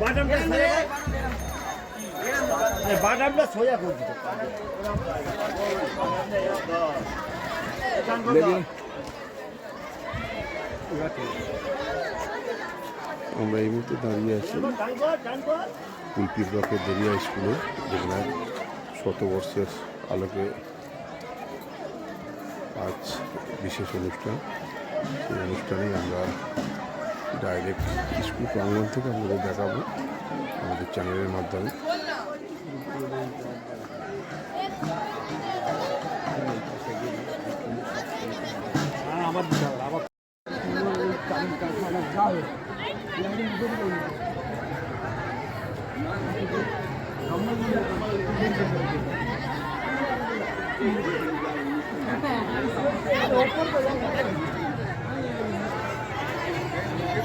বাদামটা বাদামটা আমরা এই মুহূর্তে দাঁড়িয়ে আছি কুলপি ব্লকের দেরিয়া স্কুলে যেখানে শতবর্ষের আলোকে আজ বিশেষ অনুষ্ঠান। সেই অনুষ্ঠানে আমরা ডাইরেক্ট স্কুল প্রাঙ্গণ থেকে আপনাদের দেখাবো আমাদের চ্যানেলের মাধ্যমে। আমার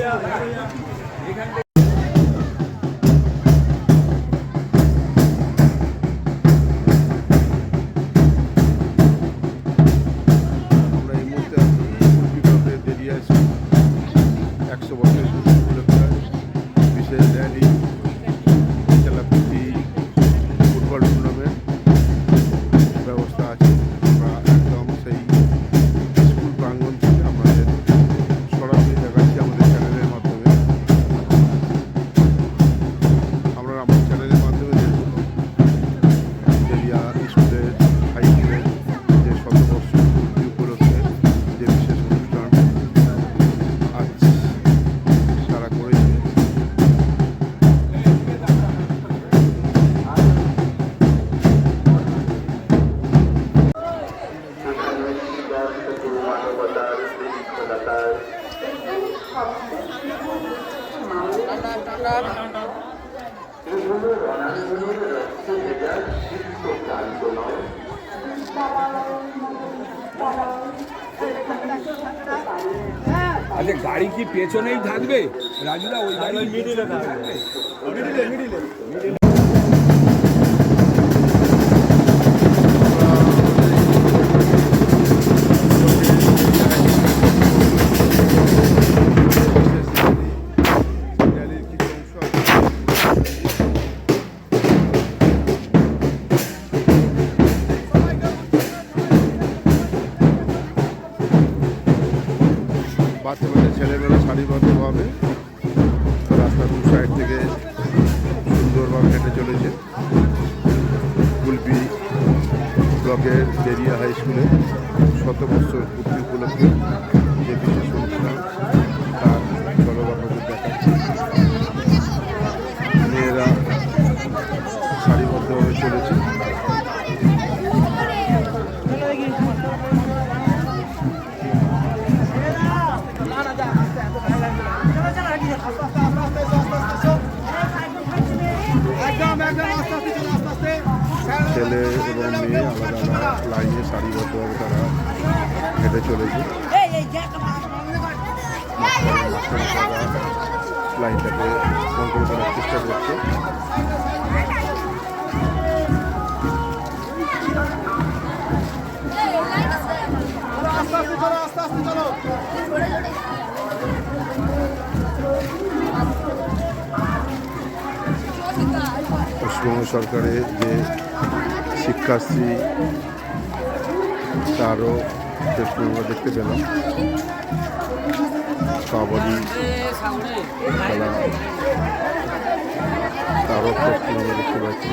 যাও আমরা আচ্ছা গাড়ি কি পেছনেই থাকবে? রাজুরা ওই গাড়ি মিডিলে থাকবে। মিডিলে মিডিলে চলেছে কুলপি ব্লকের দেরিয়া হাই স্কুলে শত বছর পূর্তি উপলক্ষে যে বিশেষ অনুষ্ঠান তার জলবায়ু দেখাচ্ছে। মেয়েরা সারিবদ্ধভাবে চলেছে। ছেলে এবং মেয়ে আলাদা আলাদা লাইনে সারিবদ্ধভাবে তারা হেঁটে চলেছে। লাইনটাকে কন্ট্রোল করার চেষ্টা করছে। পশ্চিমবঙ্গ সরকারের যে শিক্ষাশ্রী তারও আমরা দেখতে পেলাম। কাবাডি তারও আমরা দেখতে পাচ্ছি।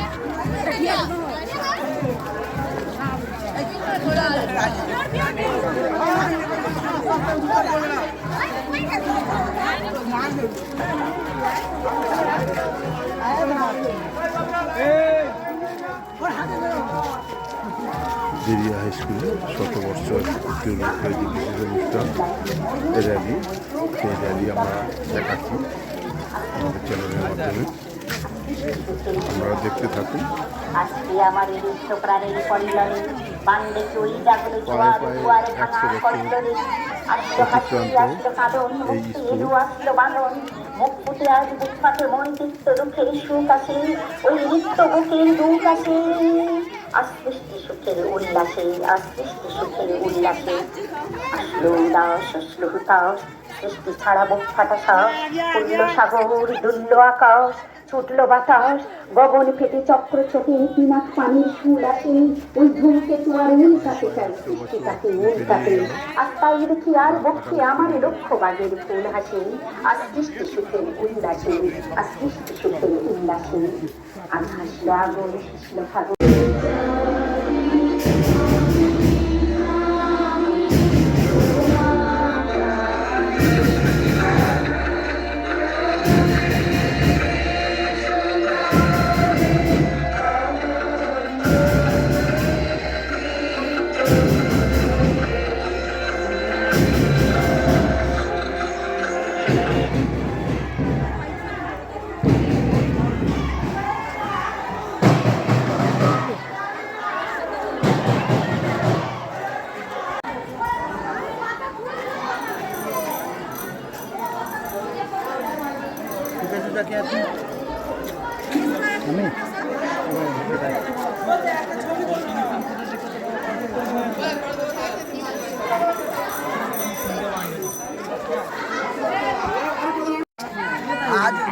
জেরিয়া হাই স্কুলে শত বছর পূর্তি উপলক্ষে যে বিশেষ অনুষ্ঠান র্যালি সেই র্যালি আমরা দেখাচ্ছি আমাদের চ্যানেলের মাধ্যমে। দেখতে থাকুন। আমার পায়ে পায়ে একশো বছর অতিক্রান্ত এই স্কুল। মুখ ফুটে আজ মন চিত্ত দুঃখের সুখ আসে ওই নিত্য বুকের দুঃখ সুখের উল্লাসে আস্পৃষ্টি সুখের উল্লাসে। আসলো উল্লাস, আসলো হুতাস সৃষ্টি ছাড়া বুক ফাটা শ্বাস উঠল সাগর দুল্ল আকাশ, ছুটল বাতাস, গগন ফেটে চক্র ছোটে, পিনাক পানির সুর আসে, ওই ধূমকে তুয়ার উল্টাতে চাই সৃষ্টিটাকে উল্টাতে। আর তাই দেখি আর বক্ষে আমার লক্ষ্য বাগের ফুল হাসে আর সৃষ্টি সুখে উল্লাসে, আর সৃষ্টি সুখে উল্লাসে। আর হাসলো আগুন হাসলো ফাগুন।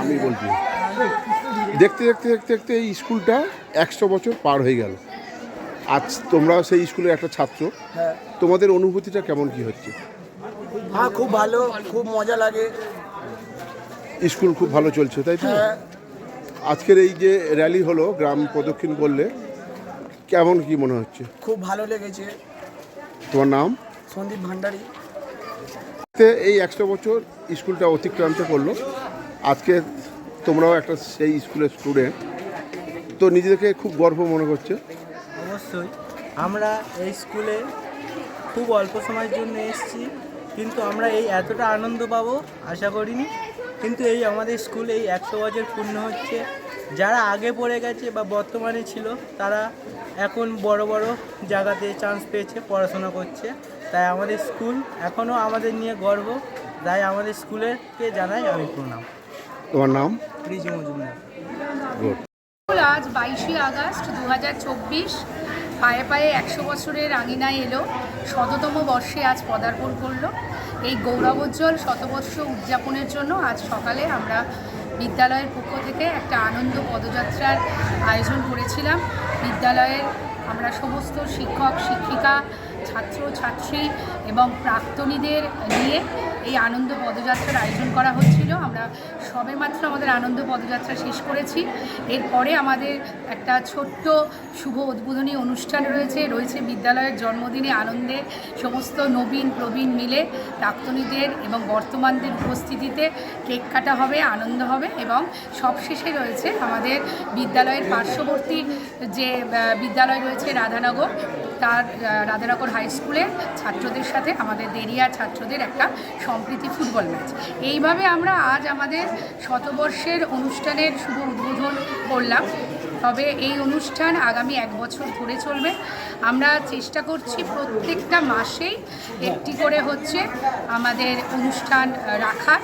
আমি বলছি। দেখতে দেখতে দেখতে দেখতে এই স্কুলটা একশো বছর পার হয়ে গেল। আজ তোমরা সেই স্কুলের একটা ছাত্র। তোমাদের অনুভূতিটা কেমন কি হচ্ছে? হ্যাঁ খুব ভালো খুব মজা লাগে। স্কুল খুব ভালো চলছে তাই তো? হ্যাঁ। আজকের এই যে র্যালি হলো গ্রাম প্রদক্ষিণ করলে কেমন কি মনে হচ্ছে? খুব ভালো লেগেছে। তোমার নাম? সন্দীপ ভান্ডারী। এই একশো বছর স্কুলটা অতিক্রান্ত করল। আজকে তোমরাও একটা সেই স্কুলের স্টুডেন্ট তো নিজেদেরকে খুব গর্ব মনে করছে। অবশ্যই। আমরা এই স্কুলে খুব অল্প সময়ের জন্য এসেছি, কিন্তু আমরা এই এতটা আনন্দ পাবো, আশা করিনি। কিন্তু এই আমাদের স্কুল এই একশো বছর পূর্ণ হচ্ছে। যারা আগে পড়ে গেছে বা বর্তমানে ছিল, তারা এখন বড় বড় জায়গাতে চান্স পেয়েছে, পড়াশোনা করছে। তাই আমাদের স্কুল এখনও আমাদের নিয়ে গর্ব। তাই আমাদের স্কুলেরকে জানাই আমি প্রণাম। তোমার নাম? রিজু মজুমদার। গুড আজ বাইশে আগস্ট দু হাজার চব্বিশ পায়ে পায়ে একশো বছরের আঙিনায় এলো শততম বর্ষে আজ পদার্পণ করল। এই গৌরবোজ্জ্বল শতবর্ষ উদযাপনের জন্য আজ সকালে আমরা বিদ্যালয়ের পক্ষ থেকে একটা আনন্দ পদযাত্রার আয়োজন করেছিলাম। বিদ্যালয়ের আমরা সমস্ত শিক্ষক শিক্ষিকা ছাত্র, ছাত্রী এবং প্রাক্তনীদের নিয়ে এই আনন্দ পদযাত্রার আয়োজন করা হচ্ছিল। আমরা সবেমাত্র আমাদের আনন্দ পদযাত্রা শেষ করেছি। এরপরে আমাদের একটা ছোট্ট শুভ উদ্বোধনী অনুষ্ঠান রয়েছে। রয়েছে বিদ্যালয়ের জন্মদিনে আনন্দে সমস্ত নবীন, প্রবীণ মিলে প্রাক্তনীদের এবং বর্তমানদের উপস্থিতিতে কেক কাটা হবে, আনন্দ হবে এবং সবশেষে রয়েছে আমাদের বিদ্যালয়ের পার্শ্ববর্তী যে বিদ্যালয় রয়েছে রাধানগর। তার রাধানগর হাই স্কুলের ছাত্রদের সাথে আমাদের দেরিয়া ছাত্রদের একটা সম্প্রীতি ফুটবল ম্যাচ এইভাবে আমরা আজ আমাদের শতবর্ষের অনুষ্ঠানের শুভ উদ্বোধন করলাম। তবে এই অনুষ্ঠান আগামী এক বছর ধরে চলবে। আমরা চেষ্টা করছি প্রত্যেকটা মাসেই একটি করে হচ্ছে আমাদের অনুষ্ঠান রাখার।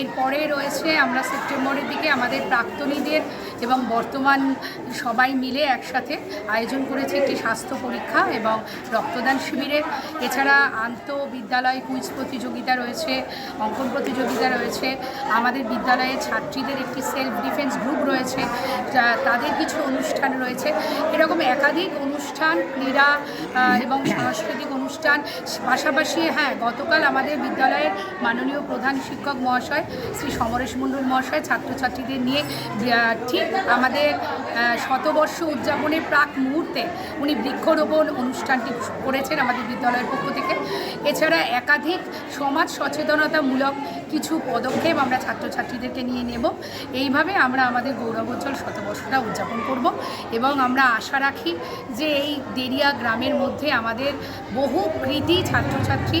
এরপরে রয়েছে আমরা সেপ্টেম্বরের দিকে আমাদের প্রাক্তনীদের এবং বর্তমান সবাই মিলে একসাথে আয়োজন করেছে একটি স্বাস্থ্য পরীক্ষা এবং রক্তদান শিবিরের এছাড়া আন্ত বিদ্যালয় কুইজ প্রতিযোগিতা রয়েছে, অঙ্কন প্রতিযোগিতা রয়েছে। আমাদের বিদ্যালয়ে ছাত্রীদের একটি সেলফ ডিফেন্স গ্রুপ রয়েছে তাদের কিছু অনুষ্ঠান রয়েছে। এরকম একাধিক অনুষ্ঠান, ক্রীড়া এবং সাংস্কৃতিক অনুষ্ঠান। পাশাপাশি হ্যাঁ গতকাল আমাদের বিদ্যালয়ের মাননীয় প্রধান শিক্ষক মহাশয়, শ্রী সমরেশ মণ্ডল মহাশয়, ছাত্রছাত্রীদের নিয়ে ঠিক আমাদের শতবর্ষ উদযাপনের প্রাক মুহূর্তে উনি বৃক্ষরোপণ অনুষ্ঠানটি করেছেন আমাদের বিদ্যালয়ের পক্ষ থেকে। এছাড়া একাধিক সমাজ সচেতনতামূলক কিছু পদক্ষেপ আমরা ছাত্রছাত্রীদেরকে নিয়ে নেব। এইভাবে আমরা আমাদের গৌরবোজ্জ্বল শতবর্ষটা উদযাপন করব এবং আমরা আশা রাখি যে এই দেরিয়া গ্রামের মধ্যে আমাদের বহু কৃতি ছাত্রছাত্রী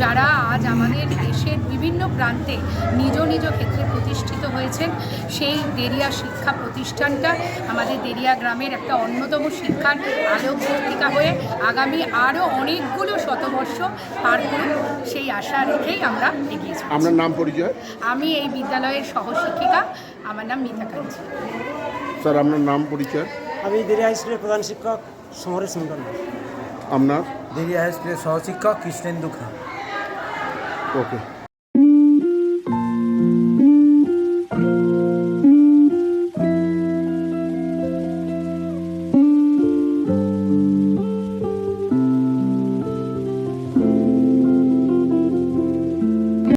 যারা আজ আমাদের দেশের বিভিন্ন প্রান্তে নিজ নিজ ক্ষেত্রে প্রতিষ্ঠিত হয়েছেন, সেই দেরিয়া শিক্ষা প্রতিষ্ঠানটা আমাদের দেরিয়া গ্রামের একটা অন্যতম শিক্ষার আলোক পত্রিকা হয়ে আগামী আরও অনেকগুলো শতবর্ষ পার করুন সেই আশা রেখেই আমরা এগিয়ে চলছি। আপনার নাম পরিচয়? আমি এই বিদ্যালয়ের সহশিক্ষিকা। আমার নাম মিতা কাঞ্চি। স্যার আপনার নাম পরিচয়? আমি দেরি হাই স্কুলের প্রধান শিক্ষক সমরেশ মন্ডল আপনার? দেরিয়া হাই স্কুলের সহশিক্ষক কৃষ্ণেন্দু খান ওকে।